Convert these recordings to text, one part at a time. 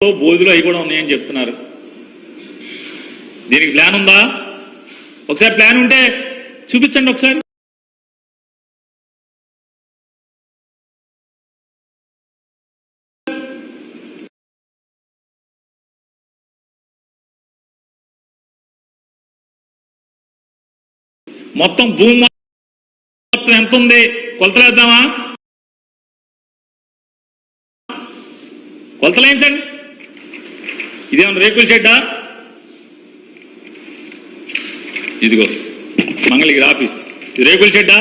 బోధులు అవి కూడా ఉన్నాయని చెప్తున్నారు. దీనికి ప్లాన్ ఉందా? ఒకసారి ప్లాన్ ఉంటే చూపించండి ఒకసారి. మొత్తం భూమి మొత్తం ఎంత ఉంది? కొలతలేద్దామా కొలతలేంచండి ఇదేమన్నా రేకుల షెడ్డా? ఇదిగో మంగళగిరి ఆఫీస్. ఇది రేకుల షెడ్డా?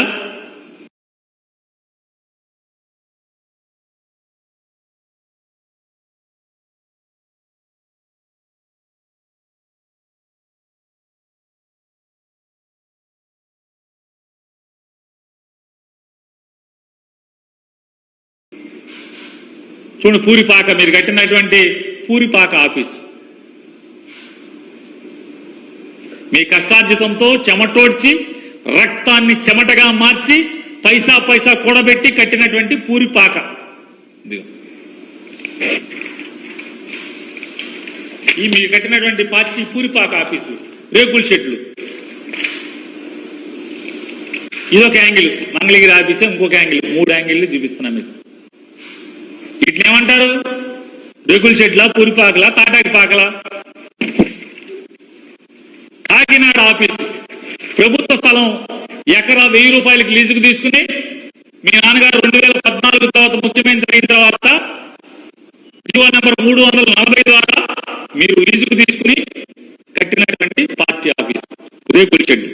చూడండి పూరిపాక మీరు కట్టినటువంటి పూరిపాక ఆఫీస్. మీ కష్టార్జితంతో చెమటోడ్చి రక్తాన్ని చెమటగా మార్చి పైసా పైసా కూడబెట్టి కట్టినటువంటి పూరిపాక. ఈ మీరు కట్టినటువంటి పార్టీ పూరిపాక ఆఫీసు రేకుల షెడ్లు. ఇదొక యాంగిల్ మంగళగిరి ఆఫీసు ఇంకొక యాంగిల్ మూడు యాంగిల్ చూపిస్తున్నా మీకు. ఇట్లేమంటారు? ఏమంటారు రేకుల చెట్ల పురిపాకలా తాటాకి పాకల. కాకినాడ ఆఫీస్. ప్రభుత్వ స్థలం ఎకరా వెయ్యి రూపాయలకి లీజుకు తీసుకుని మీ నాన్నగారు రెండు వేల పద్నాలుగు తర్వాత ముఖ్యమంత్రి అయిన తర్వాత జీవో నెంబర్ మూడు వందల నలభై ద్వారా మీరు లీజుకు తీసుకుని కట్టినటువంటి పార్టీ ఆఫీస్ రేకుల షెడ్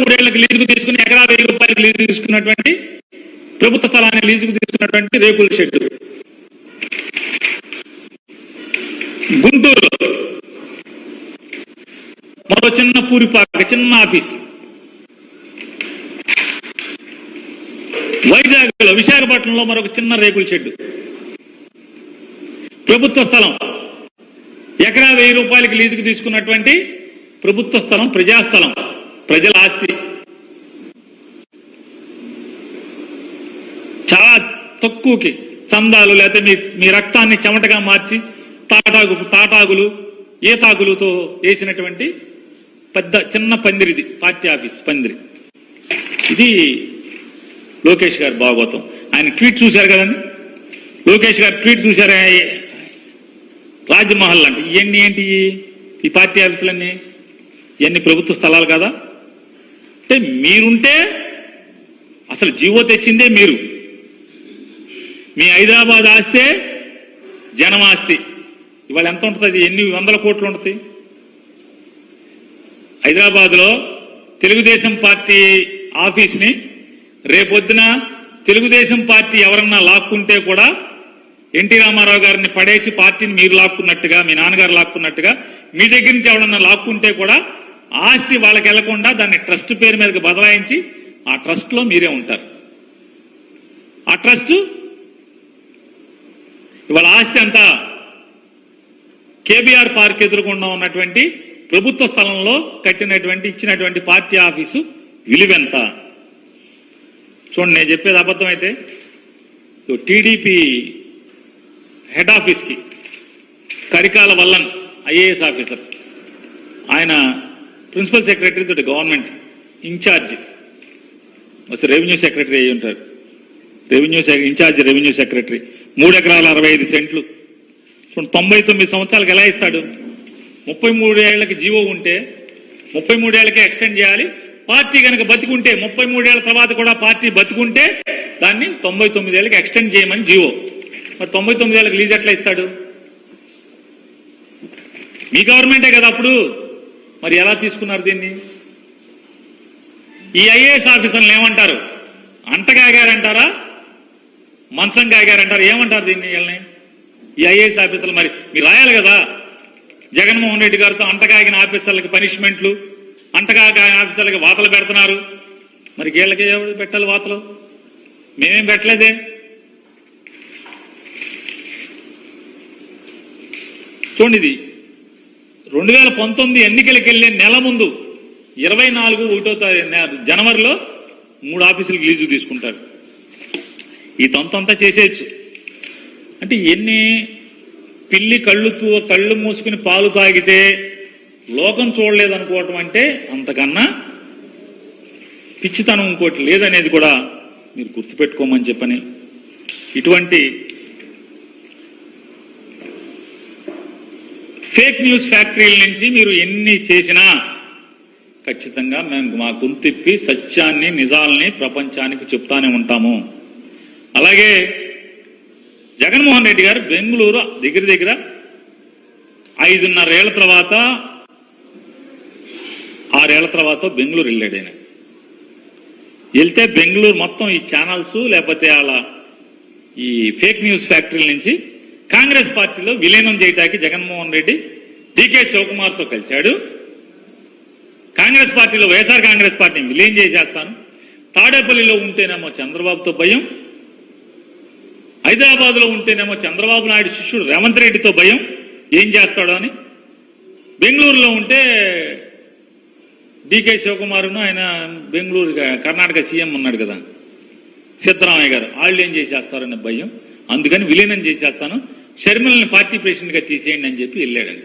మూడేళ్ళకు లీజుకు తీసుకుని ఎకరా వెయ్యి రూపాయలకు లీజు తీసుకున్నటువంటి ప్రభుత్వ స్థలాన్ని లీజుకు తీసుకున్నటువంటి రేకుల షెడ్డు. గుంటూరు మరో చిన్న పూరిపాక చిన్న ఆఫీస్. వైజాగ్లో విశాఖపట్నంలో మరొక చిన్న రేకుల షెడ్డు. ప్రభుత్వ స్థలం. ఎకరా వెయ్యి రూపాయలకి లీజుకు తీసుకున్నటువంటి ప్రభుత్వ స్థలం ప్రజాస్థలం ప్రజల ఆస్తి చాలా తక్కువకి చందాలు లేకపోతే మీ మీ రక్తాన్ని చెమటగా మార్చి తాటాకు తాటాకులు ఏతాకులతో వేసినటువంటి పెద్ద చిన్న పందిరిది పార్టీ ఆఫీస్ పందిరి. ఇది లోకేష్ గారు భాగవతం. ఆయన ట్వీట్ చూశారు కదండి? లోకేష్ గారు ట్వీట్ చూశారా రాజ్మహల్ అంటే. ఇవన్నీ ఏంటి ఈ పార్టీ ఆఫీసులన్నీ? ఇవన్నీ ప్రభుత్వ స్థలాలు కదా? అంటే మీరుంటే అసలు జీవో తెచ్చిందే మీరు. మీ హైదరాబాద్ ఆస్తే జనం ఆస్తి ఇవాళ ఎంత ఉంటుంది ఎన్ని వందల కోట్లు ఉంటుంది? హైదరాబాద్లో తెలుగుదేశం పార్టీ ఆఫీస్ని రేపొద్దున తెలుగుదేశం పార్టీ ఎవరన్నా లాక్కుంటే కూడా ఎన్టీ రామారావు గారిని పడేసి పార్టీని మీరు లాక్కున్నట్టుగా మీ నాన్నగారు లాక్కున్నట్టుగా మీ దగ్గర నుంచి ఎవరన్నా లాక్కుంటే కూడా ఆస్తి వాళ్ళకి వెళ్ళకుండా దాన్ని ట్రస్ట్ పేరు మీదకి బదలాయించి ఆ ట్రస్ట్లో మీరే ఉంటారు. ఆ ట్రస్ట్ ఇవాళ ఆస్తి అంతా కేబీఆర్ పార్క్ ఎదురుకుండా ఉన్నటువంటి ప్రభుత్వ స్థలంలో కట్టినటువంటి ఇచ్చినటువంటి పార్టీ ఆఫీసు విలువెంత? చూడండి నేను చెప్పేది అబద్ధం అయితే. టీడీపీ హెడ్ ఆఫీస్కి కరికాల వల్లన్ ఐఏఎస్ ఆఫీసర్ ఆయన ప్రిన్సిపల్ సెక్రటరీ తోటి గవర్నమెంట్ ఇన్ఛార్జ్. అసలు రెవెన్యూ సెక్రటరీ అయి ఉంటారు. Revenue incharge revenue secretary. మూడు ఎకరాల అరవై ఐదు సెంట్లు. చూడండి తొంభై తొమ్మిది సంవత్సరాలకు ఎలా ఇస్తాడు? ముప్పై మూడేళ్ళకి జీవో ఉంటే ముప్పై మూడేళ్ళకే ఎక్స్టెండ్ చేయాలి. పార్టీ కనుక బతికుంటే ముప్పై మూడేళ్ళ తర్వాత కూడా పార్టీ బతికుంటే దాన్ని తొంభై తొమ్మిదేళ్ళకి ఎక్స్టెండ్ చేయమని జీవో. మరి తొంభై తొమ్మిదేళ్ళకి లీజ్ ఎట్లా ఇస్తాడు? మీ గవర్నమెంటే కదా అప్పుడు? మరి ఎలా తీసుకున్నారు దీన్ని? ఈ ఐఏఎస్ ఆఫీసర్లు ఏమంటారు? అంటగాగారంటారా మంచం కాగారంటారు ఏమంటారు దీన్ని వీళ్ళని? ఈ ఐఏఎస్ ఆఫీసర్లు మరి. మీరు రాయాలి కదా. జగన్మోహన్ రెడ్డి గారితో అంటకాగిన ఆఫీసర్లకి పనిష్మెంట్లు అంటకాగిన ఆఫీసర్లకి వాతలు పెడుతున్నారు. మరి వీళ్ళకి ఎవరు పెట్టాలి వాతలు? మేమేం పెట్టలేదే? చూడండి ఇది. రెండు వేల పంతొమ్మిది ఎన్నికలకు వెళ్ళే నెల ముందు ఇరవై నాలుగు ఒకటో తారీఖు జనవరిలో మూడు ఆఫీసులకు లీజు తీసుకుంటారు. ఈ తంతంతా చేసేయచ్చు. అంటే ఎన్ని పిల్లి కళ్ళుతో కళ్ళు మూసుకుని పాలు తాగితే లోకం చూడలేదనుకోవటం అంటే అంతకన్నా పిచ్చితనం ఇంకోటి లేదనేది కూడా మీరు గుర్తుపెట్టుకోమని చెప్పని ఇటువంటి ఫేక్ న్యూస్ ఫ్యాక్టరీల నుంచి మీరు ఎన్ని చేసినా ఖచ్చితంగా మేము మా గుంతిప్పి సత్యాన్ని నిజాల్ని ప్రపంచానికి చెప్తానే ఉంటాము. అలాగే జగన్మోహన్ రెడ్డి గారు బెంగళూరు దగ్గర దగ్గర ఐదున్నరేళ్ళ తర్వాత ఆరేళ్ళ తర్వాత బెంగళూరు వెళ్ళాడు ఆయన. వెళ్తే బెంగళూరు మొత్తం ఈ ఛానల్స్ లేకపోతే అలా ఈ ఫేక్ న్యూస్ ఫ్యాక్టరీల నుంచి కాంగ్రెస్ పార్టీలో విలీనం చేయడానికి జగన్మోహన్ రెడ్డి డికే శివకుమార్తో కలిశాడు. కాంగ్రెస్ పార్టీలో వైఎస్ఆర్ కాంగ్రెస్ పార్టీని విలీనం చేసేస్తాను. తాడేపల్లిలో ఉంటేనేమో చంద్రబాబుతో భయం. హైదరాబాద్లో ఉంటేనేమో చంద్రబాబు నాయుడు శిష్యుడు రేవంత్ రెడ్డితో భయం. ఏం చేస్తాడో అని. బెంగళూరులో ఉంటే డికే శివకుమారును ఆయన బెంగళూరు కర్ణాటక సీఎం ఉన్నాడు కదా. సిద్ధరామయ్య గారు. వాళ్ళు ఏం చేసేస్తారనే భయం. అందుకని విలీనం చేసేస్తాను. షర్మిలని పార్టీ ప్రెసిడెంట్గా తీసేయండి అని చెప్పి వెళ్ళాడండి.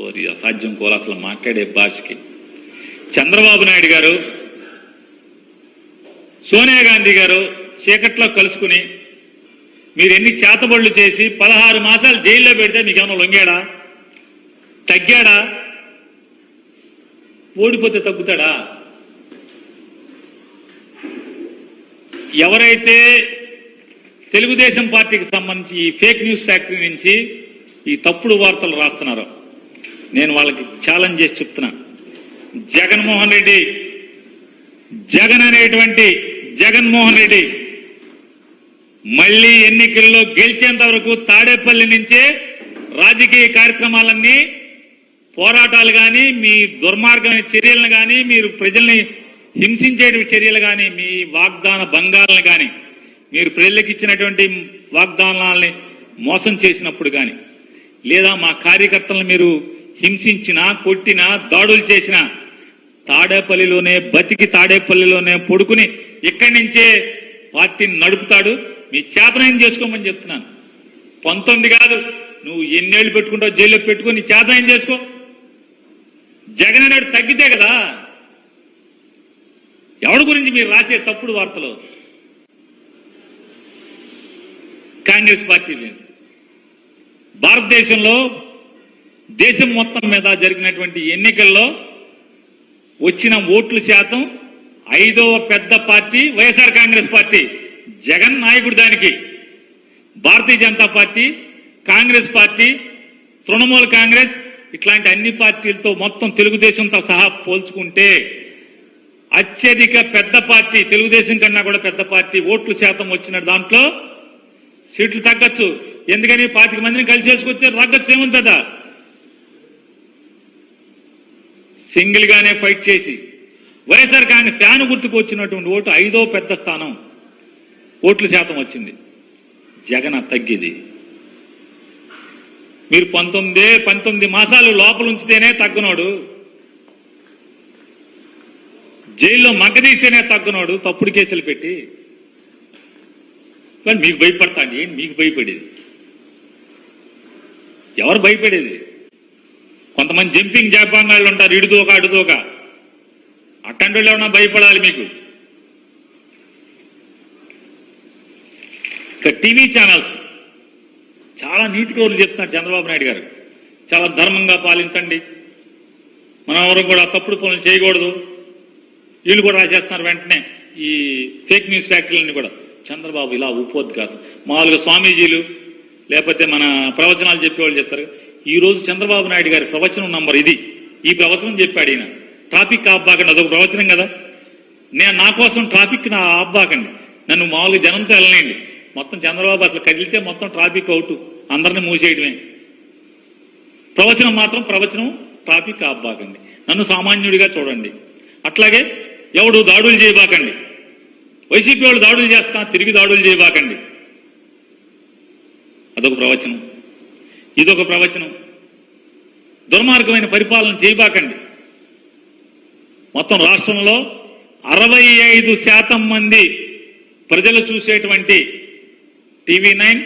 ఓరి అసాధ్యం కోల అసలు మాట్లాడే భాషకి. చంద్రబాబు నాయుడు గారు సోనియా గాంధీ గారు చీకట్లో కలుసుకుని మీరు ఎన్ని చేతబడులు చేసి పదహారు మాసాలు జైల్లో పెడితే మీకు ఏమైనా లొంగాడా? తగ్గాడా? ఓడిపోతే తగ్గుతాడా? ఎవరైతే తెలుగుదేశం పార్టీకి సంబంధించి ఈ ఫేక్ న్యూస్ ఫ్యాక్టరీ నుంచి ఈ తప్పుడు వార్తలు రాస్తున్నారో నేను వాళ్ళకి ఛాలెంజ్ చేసి చెప్తున్నా. జగన్మోహన్ రెడ్డి జగన్ అనేటువంటి జగన్మోహన్ రెడ్డి మళ్ళీ ఎన్నికల్లో గెలిచేంత వరకు తాడేపల్లి నుంచే రాజకీయ కార్యక్రమాలన్నీ పోరాటాలు కానీ మీ దుర్మార్గమైన చర్యలను కానీ మీరు ప్రజల్ని హింసించే చర్యలు కానీ మీ వాగ్దాన భంగాలను కానీ మీరు ప్రజలకు ఇచ్చినటువంటి వాగ్దానాలని మోసం చేసినప్పుడు కానీ లేదా మా కార్యకర్తలను మీరు హింసించినా కొట్టినా దాడులు చేసినా తాడేపల్లిలోనే బతికి తాడేపల్లిలోనే పొడుకుని ఇక్కడి నుంచే పార్టీని నడుపుతాడు. మీ చేతనయం చేసుకోమని చెప్తున్నాను. పంతొమ్మిది కాదు నువ్వు ఎన్నేళ్ళు పెట్టుకుంటావు జైల్లో పెట్టుకొని నీ చేతనయం చేసుకో. జగన్ అనేడు తగ్గితే కదా. ఎవరి గురించి మీరు రాసే తప్పుడు వార్తలు? కాంగ్రెస్ పార్టీ లేదు. భారతదేశంలో దేశం మొత్తం మీద జరిగినటువంటి ఎన్నికల్లో వచ్చిన ఓట్ల శాతం ఐదవ పెద్ద party YSR Congress party. Jagan నాయకుడు దానికి. Bharatiya Janata party Congress party Trinamool Congress ఇట్లాంటి అన్ని పార్టీలతో మొత్తం తెలుగుదేశంతో సహా పోల్చుకుంటే అత్యధిక పెద్ద పార్టీ తెలుగుదేశం కన్నా కూడా పెద్ద పార్టీ ఓట్లు శాతం వచ్చిన దాంట్లో సీట్లు తగ్గచ్చు. ఎందుకని పాతిక మందిని కలిసి చేసుకొచ్చే తగ్గచ్చు ఏముంది కదా? సింగిల్ గానే ఫైట్ చేసి. వైఎస్ఆర్ కానీ ఫ్యాన్ గుర్తుకు వచ్చినటువంటి ఓటు ఐదో పెద్ద స్థానం. ఓట్ల శాతం వచ్చింది. జగన్ తగ్గిది. మీరు పంతొమ్మిదే పంతొమ్మిది మాసాలు లోపల ఉంచితేనే తగ్గునోడు. జైల్లో మగ్గదీస్తేనే తగ్గునోడు తప్పుడు కేసులు పెట్టి. కానీ మీకు భయపడతాండి ఏంటి? మీకు భయపడేది. ఎవరు భయపడేది? కొంతమంది జంపింగ్ జాపాంగాళ్ళు ఉంటారు ఇడుదోక అడుదోక అట్టండి వాళ్ళు ఏమన్నా భయపడాలి మీకు? ఇక టీవీ ఛానల్స్. చాలా నీతి కౌరులు చెప్తున్నారు చంద్రబాబు నాయుడు గారు. చాలా ధర్మంగా పాలించండి. మనం ఎవరు కూడా తప్పుడు పనులు చేయకూడదు. వీళ్ళు కూడా రాసేస్తున్నారు వెంటనే ఈ ఫేక్ న్యూస్ ఫ్యాక్టరీలన్నీ కూడా. చంద్రబాబు ఇలా ఉపోద్ది కాదు. మామూలుగా స్వామీజీలు లేకపోతే మన ప్రవచనాలు చెప్పేవాళ్ళు చెప్తారు. ఈ రోజు చంద్రబాబు నాయుడు గారి ప్రవచనం నంబర్ ఇది. ఈ ప్రవచనం చెప్పాడు ఈయన. ట్రాఫిక్ ఆబ్బాకండి అదొక ప్రవచనం కదా. నేను నా కోసం ట్రాఫిక్ నా ఆబ్బాకండి నన్ను మామూలుగా జనంతో వెళ్ళనండి మొత్తం చంద్రబాబు అసలు కదిలితే మొత్తం ట్రాఫిక్ అవుట్. అందరిని మూసేయడమే. ప్రవచనం మాత్రం ప్రవచనం ట్రాఫిక్ ఆబ్బాకండి నన్ను సామాన్యుడిగా చూడండి. అట్లాగే ఎవడు దాడులు చేయబాకండి. వైసీపీ వాళ్ళు దాడులు చేస్తా తిరిగి దాడులు చేయబాకండి. అదొక ప్రవచనం. ఇదొక ప్రవచనం. దుర్మార్గమైన పరిపాలన చేయబాకండి. మొత్తం రాష్ట్రంలో అరవై ఐదు శాతం మంది ప్రజలు చూసేటువంటి టీవీ నైన్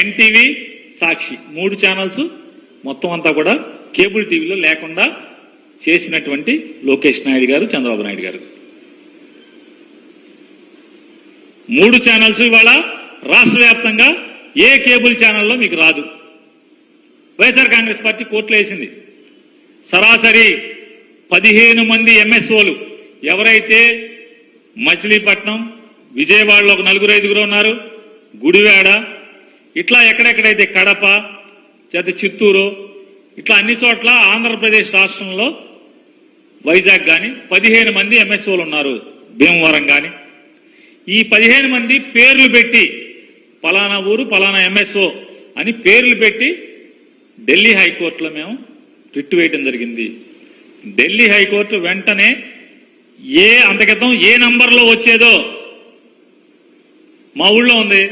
ఎన్టీవీ సాక్షి మూడు ఛానల్స్ మొత్తం అంతా కూడా కేబుల్ టీవీలో లేకుండా చేసినటువంటి లోకేష్ నాయుడు గారు చంద్రబాబు నాయుడు గారు. మూడు ఛానల్స్ ఇవాళ రాష్ట్ర వ్యాప్తంగా ఏ కేబుల్ ఛానల్లో మీకు రాదు. వైఎస్ఆర్ కాంగ్రెస్ పార్టీ కోర్టులో వేసింది. సరాసరి పదిహేను మంది ఎంఎస్ఓలు ఎవరైతే మచిలీపట్నం విజయవాడలో ఒక నలుగురు ఐదుగురు ఉన్నారు గుడివాడ ఇట్లా ఎక్కడెక్కడైతే కడప లేకపోతే చిత్తూరు ఇట్లా అన్ని చోట్ల ఆంధ్రప్రదేశ్ రాష్ట్రంలో వైజాగ్ కానీ పదిహేను మంది ఎంఎస్ఓలు ఉన్నారు భీమవరం కానీ ఈ పదిహేను మంది పేర్లు పెట్టి పలానా ఊరు పలానా ఎంఎస్ఓ అని పేర్లు పెట్టి ఢిల్లీ హైకోర్టులో మేము రిట్టు వేయటం జరిగింది. ఢిల్లీ హైకోర్టు వెంటనే ఏ అంతకితం ఏ నంబర్లో వచ్చేదో మా ఊళ్ళో ఉంది.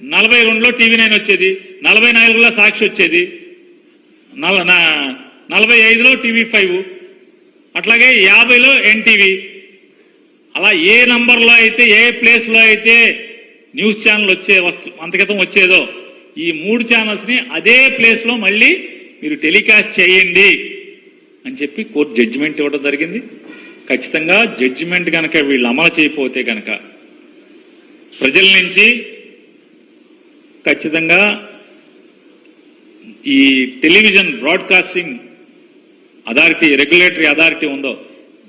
నలభై రెండులో టీవీ నైన్ వచ్చేది నలభై నాలుగులో సాక్షి వచ్చేది నల నా- నలభై ఐదులో టీవీ ఫైవ్ అట్లాగే యాభైలో ఎన్టీవీ. అలా ఏ నంబర్లో అయితే ఏ ప్లేస్లో అయితే న్యూస్ ఛానల్ వచ్చే వస్తు అంతకితం వచ్చేదో ఈ మూడు ఛానల్స్ని అదే ప్లేస్లో మళ్ళీ మీరు టెలికాస్ట్ చేయండి అని చెప్పి కోర్టు జడ్జిమెంట్ ఇవ్వడం జరిగింది. ఖచ్చితంగా జడ్జిమెంట్ కనుక వీళ్ళు అమలు చేయకపోతే కనుక ప్రజల నుంచి ఖచ్చితంగా ఈ television broadcasting authority regulatory authority ఉందో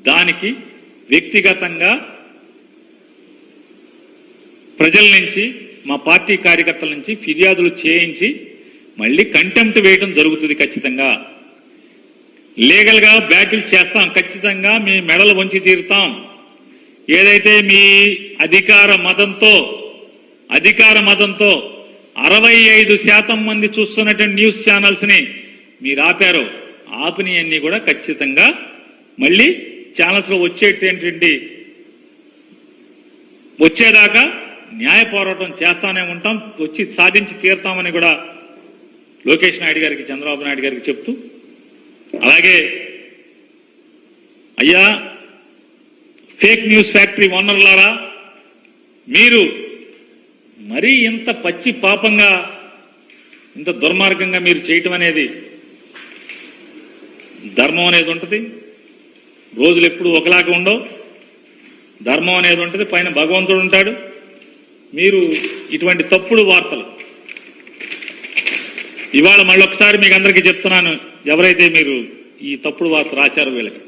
దానికి వ్యక్తిగతంగా ప్రజల నుంచి మా పార్టీ కార్యకర్తల నుంచి ఫిర్యాదులు చేయించి మళ్ళీ కంటెంప్ట్ వేయడం జరుగుతుంది ఖచ్చితంగా. లీగల్గా బ్యాటిల్ చేస్తాం ఖచ్చితంగా మీ మెడలు వంచి తీరుతాం. ఏదైతే మీ అధికార మతంతో అధికార మతంతో అరవై ఐదు శాతం మంది చూస్తున్నటువంటి న్యూస్ ఛానల్స్ని మీరు ఆపారు ఆపనియన్ని కూడా ఖచ్చితంగా మళ్ళీ ఛానల్స్లో వచ్చేటటువంటి వచ్చేదాకా న్యాయ పోరాటం చేస్తానే ఉంటాం వచ్చి సాధించి తీరుతామని కూడా లోకేష్ నాయుడు గారికి చంద్రబాబు నాయుడు గారికి చెప్తూ అలాగే అయ్యా ఫేక్ న్యూస్ ఫ్యాక్టరీ ఓనర్లారా మీరు మరీ ఇంత పచ్చి పాపంగా ఇంత దుర్మార్గంగా మీరు చేయటం అనేది ధర్మం అనేది ఉంటుంది. రోజులు ఎప్పుడు ఒకలాగా ఉండవు. ధర్మం అనేది ఉంటుంది పైన భగవంతుడు ఉంటాడు. మీరు ఇటువంటి తప్పుడు వార్తలు. ఇవాళ మళ్ళొకసారి మీకు అందరికీ చెప్తున్నాను ఎవరైతే మీరు ఈ తప్పుడు వార్త రాశారో వీళ్ళకి.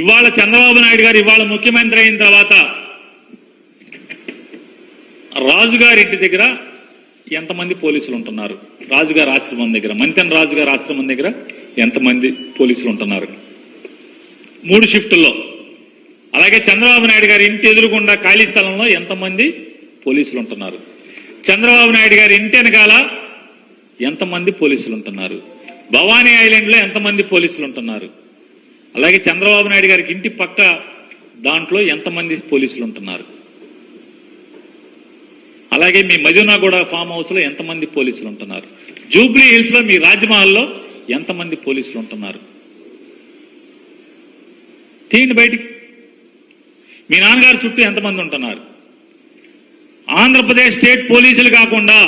ఇవాళ చంద్రబాబు నాయుడు గారు ఇవాళ ముఖ్యమంత్రి అయిన తర్వాత రాజుగారి ఇంటి దగ్గర ఎంతమంది పోలీసులు ఉంటున్నారు రాజుగారి ఆశ్రమం దగ్గర మంతెన రాజుగారి ఆశ్రమం దగ్గర ఎంతమంది పోలీసులు ఉంటున్నారు మూడు షిఫ్టుల్లో. అలాగే చంద్రబాబు నాయుడు గారి ఇంటి ఎదురుకుండా ఖాళీ స్థలంలో ఎంతమంది పోలీసులు ఉంటున్నారు చంద్రబాబు నాయుడు గారి ఇంటి వెనకాల ఎంతమంది పోలీసులు ఉంటున్నారు భవానీ ఐలాండ్లో ఎంతమంది పోలీసులు ఉంటున్నారు అలాగే చంద్రబాబు నాయుడు గారికి ఇంటి పక్క దాంట్లో ఎంతమంది పోలీసులు ఉంటున్నారు అలాగే మీ మదీనాగూడ ఫామ్ హౌస్లో ఎంతమంది పోలీసులు ఉంటున్నారు జూబ్లీ హిల్స్లో మీ రాజ్మహల్లో ఎంతమంది పోలీసులు ఉంటున్నారు తీయండి బయటికి. మీ నాన్నగారు చుట్టూ ఎంతమంది ఉంటున్నారు? ఆంధ్రప్రదేశ్ స్టేట్ పోలీసులు కాకుండా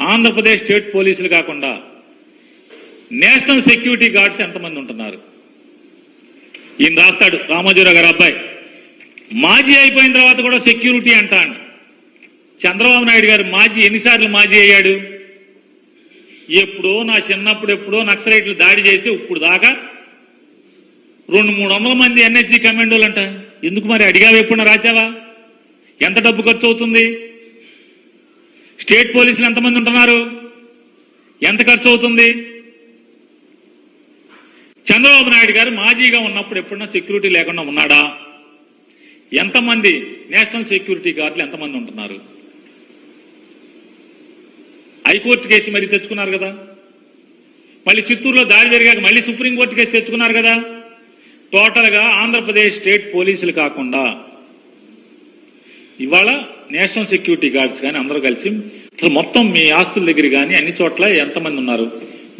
ఆంధ్రప్రదేశ్ స్టేట్ పోలీసులు కాకుండా నేషనల్ సెక్యూరిటీ గార్డ్స్ ఎంతమంది ఉంటున్నారు? ఈయన రాస్తాడు రామోజీరావు గారు అబ్బాయి. మాజీ అయిపోయిన తర్వాత కూడా సెక్యూరిటీ అంటాడు. చంద్రబాబు నాయుడు గారు మాజీ ఎన్నిసార్లు మాజీ అయ్యాడు? ఎప్పుడో నా చిన్నప్పుడు ఎప్పుడో నక్సలైట్లు దాడి చేసి ఇప్పుడు దాకా రెండు మూడు వందల మంది ఎన్హెచ్జి కమాండోలు అంట ఎందుకు మరి అడిగావు ఎప్పుడన్నా రాచావా? ఎంత డబ్బు ఖర్చు అవుతుంది? స్టేట్ పోలీసులు ఎంతమంది ఉంటున్నారు? ఎంత ఖర్చు అవుతుంది? చంద్రబాబు నాయుడు గారు మాజీగా ఉన్నప్పుడు ఎప్పుడన్నా సెక్యూరిటీ లేకుండా ఉన్నాడా? ఎంతమంది నేషనల్ సెక్యూరిటీ గార్డులు ఎంతమంది ఉంటున్నారు? హైకోర్టు కేసు మరి తెచ్చుకున్నారు కదా? మళ్ళీ చిత్తూరులో దాడి జరిగాక మళ్ళీ సుప్రీంకోర్టు కేసు తెచ్చుకున్నారు కదా? టోటల్గా ఆంధ్రప్రదేశ్ స్టేట్ పోలీసులు కాకుండా ఇవాళ నేషనల్ సెక్యూరిటీ గార్డ్స్ కానీ అందరూ కలిసి అసలు మొత్తం మీ ఆస్తుల దగ్గర కానీ అన్ని చోట్ల ఎంతమంది ఉన్నారు?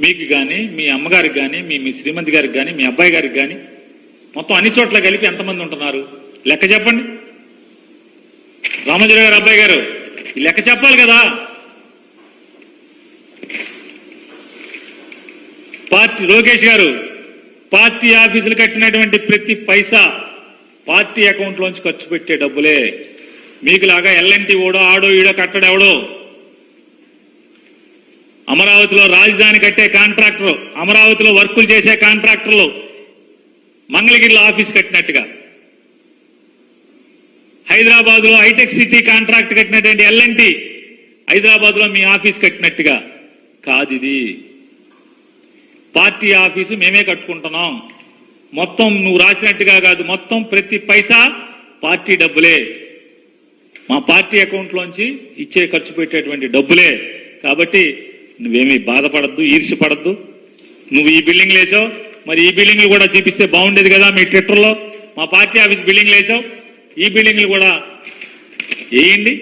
మీకు కానీ మీ అమ్మగారికి కానీ మీ మీ శ్రీమతి గారికి కానీ మీ అబ్బాయి గారికి కానీ మొత్తం అన్ని చోట్ల కలిపి ఎంతమంది ఉంటున్నారు? లెక్క చెప్పండి. రామోజీ గారు అబ్బాయి గారు లెక్క చెప్పాలి కదా? పార్టీ లోకేష్ గారు పార్టీ ఆఫీసులు కట్టినటువంటి ప్రతి పైసా పార్టీ అకౌంట్లోంచి ఖర్చు పెట్టే డబ్బులే. మీకులాగా ఎల్ఎన్టీ ఓడో ఆడో ఈడో కట్టడెవడో అమరావతిలో రాజధాని కట్టే కాంట్రాక్టర్ అమరావతిలో వర్కులు చేసే కాంట్రాక్టర్లు మంగళగిరిలో ఆఫీస్ కట్టినట్టుగా. హైదరాబాద్లో హైటెక్ సిటీ కాంట్రాక్ట్ కట్టినటువంటి ఎల్ఎన్టీ హైదరాబాద్లో మీ ఆఫీస్ కట్టినట్టుగా. కాదు ఇది పార్టీ ఆఫీసు మేమే కట్టుకుంటున్నాం. మొత్తం నువ్వు రాసినట్టుగా కాదు మొత్తం ప్రతి పైసా పార్టీ డబ్బులే. మా పార్టీ అకౌంట్లోంచి ఇచ్చే ఖర్చు పెట్టేటువంటి డబ్బులే. కాబట్టి నువ్వేమీ బాధపడద్దు ఈర్షపడద్దు నువ్వు ఈ బిల్డింగ్ లేచావు మరి ఈ బిల్డింగ్లు కూడా చూపిస్తే బాగుండేది కదా మీ ట్విట్టర్లో. మా పార్టీ ఆఫీస్ బిల్డింగ్ లేచావు ఈ బిల్డింగ్లు కూడా వేయండి.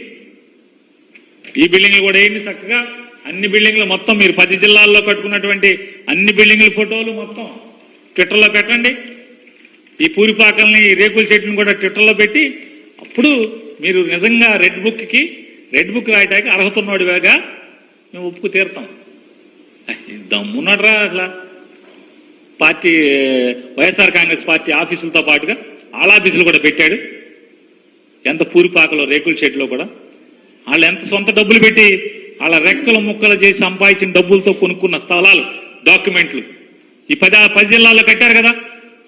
ఈ బిల్డింగ్లు కూడా వేయండి చక్కగా. అన్ని బిల్డింగ్లు మొత్తం మీరు పది జిల్లాల్లో కట్టుకున్నటువంటి అన్ని బిల్డింగ్ల ఫోటోలు మొత్తం ట్విట్టర్లో పెట్టండి. ఈ పూరిపాకల్ని ఈ రేకుల చెట్టుని కూడా ట్విట్టర్లో పెట్టి అప్పుడు మీరు నిజంగా రెడ్ బుక్కి రెడ్ బుక్ రాయటానికి అర్హత ఉన్నవాడివేగా మేము ఒప్పుకు తీరుతాం. దమ్మున్నాడరా అసలు. పార్టీ వైఎస్ఆర్ కాంగ్రెస్ పార్టీ ఆఫీసులతో పాటుగా ఆలాఫీసులు ఆఫీసులు కూడా పెట్టాడు. ఎంత పూరిపాకలో రేకుల షెడ్లో కూడా. వాళ్ళు ఎంత సొంత డబ్బులు పెట్టి అలా రెక్కలు ముక్కలు చేసి సంపాదించిన డబ్బులతో కొనుక్కున్న స్థలాలు డాక్యుమెంట్లు. ఈ పది పది జిల్లాల్లో కట్టారు కదా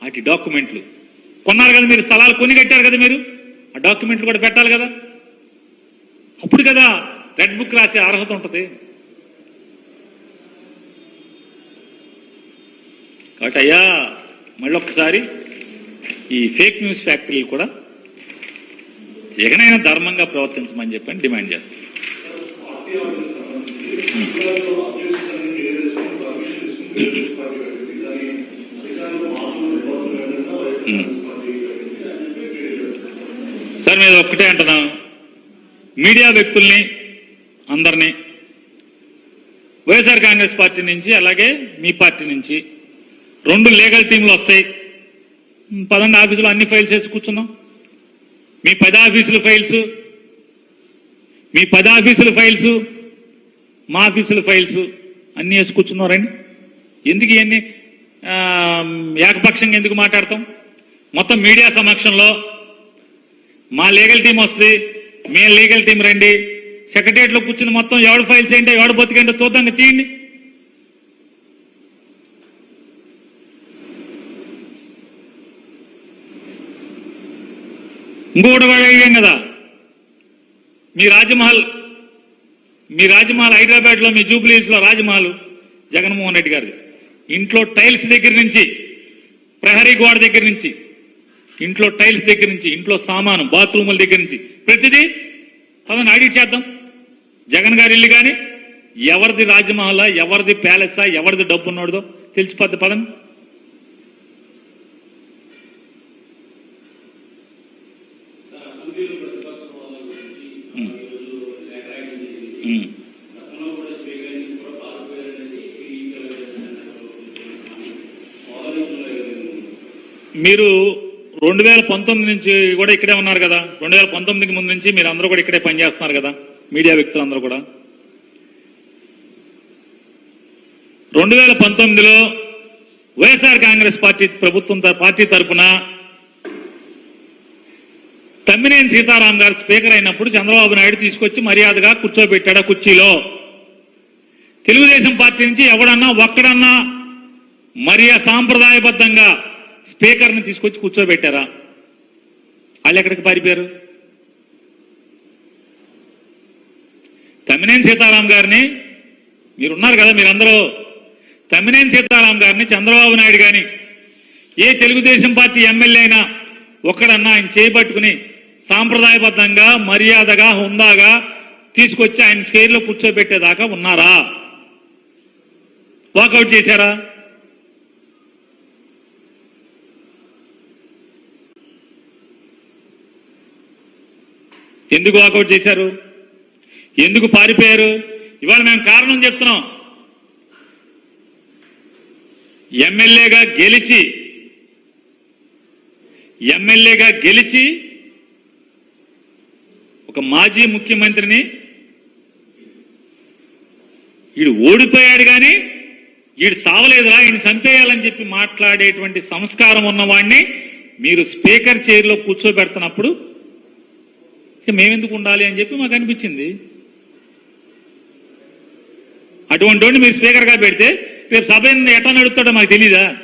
వాటి డాక్యుమెంట్లు. కొన్నారు కదా మీరు స్థలాలు కొని కట్టారు కదా మీరు ఆ డాక్యుమెంట్లు కూడా పెట్టాలి కదా. అప్పుడు కదా రెడ్ బుక్ రాసే అర్హత ఉంటుంది. కాబట్టి అయ్యా మళ్ళీ ఒక్కసారి ఈ ఫేక్ న్యూస్ ఫ్యాక్టరీలు కూడా ఎగనైనా ధర్మంగా ప్రవర్తించమని చెప్పని డిమాండ్ చేస్తాను. సార్ మీద ఒక్కటే అంటున్నా మీడియా వ్యక్తుల్ని అందరినీ వైఎస్ఆర్ కాంగ్రెస్ పార్టీ నుంచి అలాగే మీ పార్టీ నుంచి రెండు లీగల్ టీంలు వస్తాయి. పదండి ఆఫీసులో అన్ని ఫైల్స్ వేసి కూర్చున్నాం. మీ పది ఆఫీసులు ఫైల్స్ మీ పది ఆఫీసుల ఫైల్స్ మా ఆఫీసుల ఫైల్స్ అన్ని వేసి కూర్చున్నాం రండి. ఎందుకు ఇవన్నీ? ఏకపక్షంగా ఎందుకు మాట్లాడతాం? మొత్తం మీడియా సమక్షంలో మా లీగల్ టీం వస్తుంది మీ లీగల్ టీం రండి. సెక్రటరియట్లో కూర్చుని మొత్తం ఎవడు ఫైల్స్ ఏంటో ఎవడు బతికేంటో చూద్దాం తీయండి. ఇంకోటి కూడా అడిగాం కదా. మీ రాజమహల్ మీ రాజమహల్ హైదరాబాద్లో మీ జూబ్లీస్లో రాజమహల్ జగన్మోహన్ రెడ్డి గారిది. ఇంట్లో టైల్స్ దగ్గర నుంచి ప్రహరీ గోడ దగ్గర నుంచి ఇంట్లో టైల్స్ దగ్గర నుంచి ఇంట్లో సామాను బాత్రూముల దగ్గర నుంచి ప్రతిదీ పదని ఆడిట్ చేద్దాం. జగన్ గారి ఇల్లు కానీ ఎవరిది రాజమహలా ఎవరిది ప్యాలెసా ఎవరిది డబ్బు ఉన్నోడదో తెలిసిపోద్ది పదని మీరు రెండు వేల పంతొమ్మిది నుంచి కూడా ఇక్కడే ఉన్నారు కదా? రెండు వేల పంతొమ్మిదికి ముందు నుంచి మీరు అందరూ కూడా ఇక్కడే పనిచేస్తున్నారు కదా? మీడియా వ్యక్తులందరూ కూడా. రెండు వేల పంతొమ్మిదిలో వైఎస్ఆర్ కాంగ్రెస్ పార్టీ ప్రభుత్వం పార్టీ తరపున తమ్మినేని సీతారాం గారు స్పీకర్ అయినప్పుడు చంద్రబాబు నాయుడు తీసుకొచ్చి మర్యాదగా కూర్చోబెట్టాడు ఆ కుర్చీలో. తెలుగుదేశం పార్టీ నుంచి ఎవడన్నా ఒక్కడన్నా మరియా సాంప్రదాయబద్ధంగా స్పీకర్ని తీసుకొచ్చి కూర్చోబెట్టారా? వాళ్ళు ఎక్కడికి పారిపోయారు? తమ్మినేని సీతారాం గారిని మీరున్నారు కదా మీరందరూ తమ్మినేని సీతారాం గారిని చంద్రబాబు నాయుడు గాని ఏ తెలుగుదేశం పార్టీ ఎమ్మెల్యే అయినా ఒక్కడన్నా ఆయన చేపట్టుకుని సాంప్రదాయబద్ధంగా మర్యాదగా హుందాగా తీసుకొచ్చి ఆయన చైర్లో కూర్చోబెట్టేదాకా ఉన్నారా? వాకౌట్ చేశారా? ఎందుకు వాకౌట్ చేశారు? ఎందుకు పారిపోయారు? ఇవాళ మేము కారణం చెప్తున్నాం. ఎమ్మెల్యేగా గెలిచి ఎమ్మెల్యేగా గెలిచి ఒక మాజీ ముఖ్యమంత్రిని వీడు ఓడిపోయాడు కానీ వీడు సావలేదురా ఈయన చంపేయాలని చెప్పి మాట్లాడేటువంటి సంస్కారం ఉన్నవాడిని మీరు స్పీకర్ చైర్లో కూర్చోబెడుతున్నప్పుడు ఇక మేమెందుకు ఉండాలి అని చెప్పి మాకు అనిపించింది. అటువంటి మీరు స్పీకర్గా పెడితే రేపు సభ ఎట్లా నడుపుతాడో మాకు తెలీదా?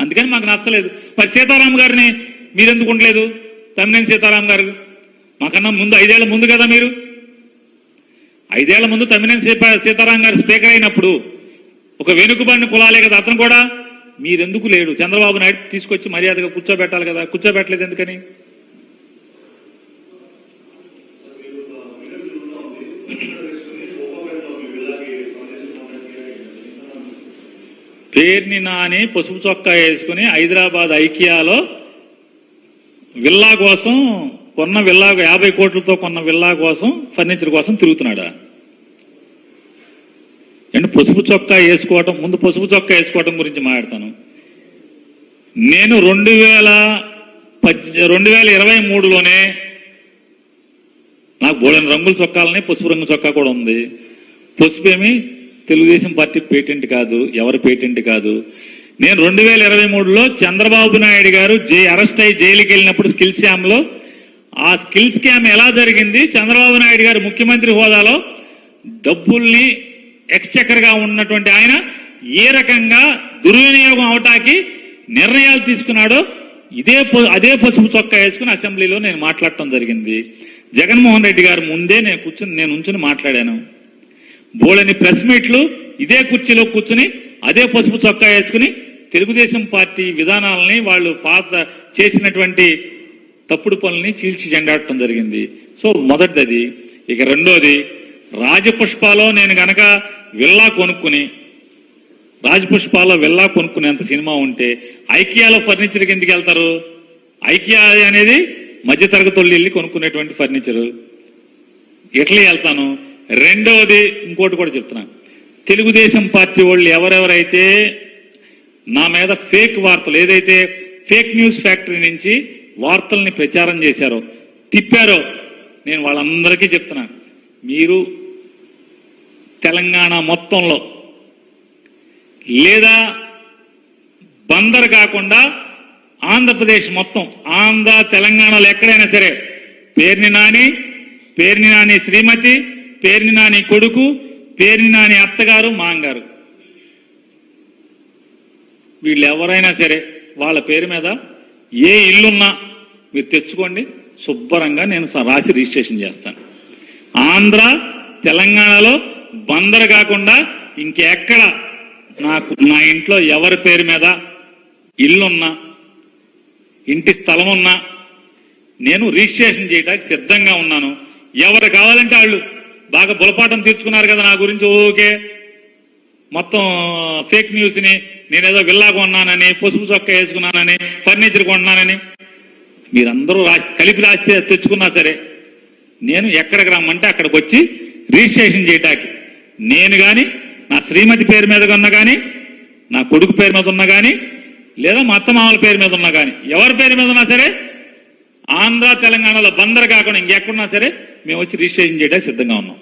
అందుకని మాకు నచ్చలేదు. మరి సీతారాం గారిని మీరెందుకు ఉండలేదు? తమ్మినేని సీతారాం గారు మాకన్నా ముందు ఐదేళ్ళ ముందు కదా మీరు? ఐదేళ్ళ ముందు తమ్మినేని సీతారాం గారు స్పీకర్ అయినప్పుడు ఒక వెనుకబడిన కులాలే కదా అతను కూడా? మీరెందుకు లేడు? చంద్రబాబు నాయుడు తీసుకొచ్చి మర్యాదగా కూర్చోబెట్టాలి కదా? కూర్చోబెట్టలేదు ఎందుకని? పేర్ని నాని పసుపు చొక్కా వేసుకుని హైదరాబాద్ ఐకియాలో విల్లా కోసం కొన్న విల్లా యాభై కోట్లతో కొన్న విల్లా కోసం ఫర్నిచర్ కోసం తిరుగుతున్నాడా? అంటే పసుపు చొక్కా వేసుకోవటం ముందు పసుపు చొక్కా వేసుకోవటం గురించి మాట్లాడతాను. నేను రెండు వేల పద్దె రెండు వేల ఇరవై మూడులోనే నాకు బోడని రంగుల చొక్కాలని పసుపు రంగు చొక్కా కూడా ఉంది. పసుపు ఏమి తెలుగుదేశం పార్టీ పేటెంట్ కాదు ఎవరి పేటెంట్ కాదు. నేను రెండు వేల ఇరవై మూడులో చంద్రబాబు నాయుడు గారు జై అరెస్ట్ అయ్యి జైలుకి వెళ్ళినప్పుడు స్కిల్ స్కామ్లో ఆ స్కిల్ స్కామ్ ఎలా జరిగింది చంద్రబాబు నాయుడు గారు ముఖ్యమంత్రి హోదాలో డబ్బుల్ని ఎక్స్చక్కర్గా ఉన్నటువంటి ఆయన ఏ రకంగా దుర్వినియోగం అవటానికి నిర్ణయాలు తీసుకున్నాడో ఇదే ప- అదే పసుపు చొక్కా వేసుకుని అసెంబ్లీలో నేను మాట్లాడటం జరిగింది. జగన్మోహన్ రెడ్డి గారు ముందే నేను కూర్చుని నేను ఉంచుని మాట్లాడాను. బోళని ప్రెస్ మీట్లు ఇదే కుర్చీలో కూర్చుని అదే పసుపు చొక్కా వేసుకుని తెలుగుదేశం పార్టీ విధానాలని వాళ్ళు పాత చేసినటువంటి తప్పుడు పనుల్ని చీల్చి జెండాడటం జరిగింది. సో మొదటిది. అది ఇక రెండోది రాజపుష్పాలో నేను గనక విల్లా కొనుక్కుని రాజపుష్పాలో విల్లా కొనుక్కునేంత సినిమా ఉంటే ఐకియాలో ఫర్నిచర్ ఎందుకు వెళ్తారు? ఐకియా అనేది మధ్యతరగతి వెళ్ళి కొనుక్కునేటువంటి ఫర్నిచరు. ఎట్లా వెళ్తాను? రెండవది ఇంకోటి కూడా చెప్తున్నాను తెలుగుదేశం పార్టీ వాళ్ళు ఎవరెవరైతే నా మీద ఫేక్ వార్తలు ఏదైతే ఫేక్ న్యూస్ ఫ్యాక్టరీ నుంచి వార్తల్ని ప్రచారం చేశారో తిప్పారో నేను వాళ్ళందరికీ చెప్తున్నాను మీరు తెలంగాణ మొత్తంలో లేదా బందర్ కాకుండా ఆంధ్రప్రదేశ్ మొత్తం ఆంధ్ర తెలంగాణలో ఎక్కడైనా సరే పేర్ని నాని పేర్ని నాని శ్రీమతి పేర్ని నాని కొడుకు పేర్ని నాని అత్తగారు మాంగారు వీళ్ళు ఎవరైనా సరే వాళ్ళ పేరు మీద ఏ ఇల్లున్నా మీరు తెచ్చుకోండి. శుభ్రంగా నేను రాసి రిజిస్ట్రేషన్ చేస్తాను. ఆంధ్ర తెలంగాణలో బందరు కాకుండా ఇంకెక్కడ నాకు నా ఇంట్లో ఎవరి పేరు మీద ఇల్లున్నా ఇంటి స్థలం ఉన్నా నేను రిజిస్ట్రేషన్ చేయడానికి సిద్ధంగా ఉన్నాను. ఎవరు కావాలంటే వాళ్ళు బాగా బులపాటం తీర్చుకున్నారు కదా నా గురించి ఓకే. మొత్తం ఫేక్ న్యూస్ని నేనేదో విల్లా కొన్నానని పసుపు చొక్కా వేసుకున్నానని ఫర్నిచర్ కొన్నానని మీరందరూ రాసి కలిపి రాస్తే తెచ్చుకున్నా సరే నేను ఎక్కడికి రమ్మంటే అక్కడికి వచ్చి రిజిస్ట్రేషన్ చేయటానికి. నేను కానీ నా శ్రీమతి పేరు మీద ఉన్నా కానీ నా కొడుకు పేరు మీద ఉన్నా కానీ లేదా మా అత్తమామల పేరు మీద ఉన్నా కానీ ఎవరి పేరు మీద ఉన్నా సరే ఆంధ్ర తెలంగాణలో బందరు కాకుండా ఇంకెక్కడున్నా సరే మేము వచ్చి రిజిస్ట్రేషన్ చేయడానికి సిద్ధంగా ఉన్నాం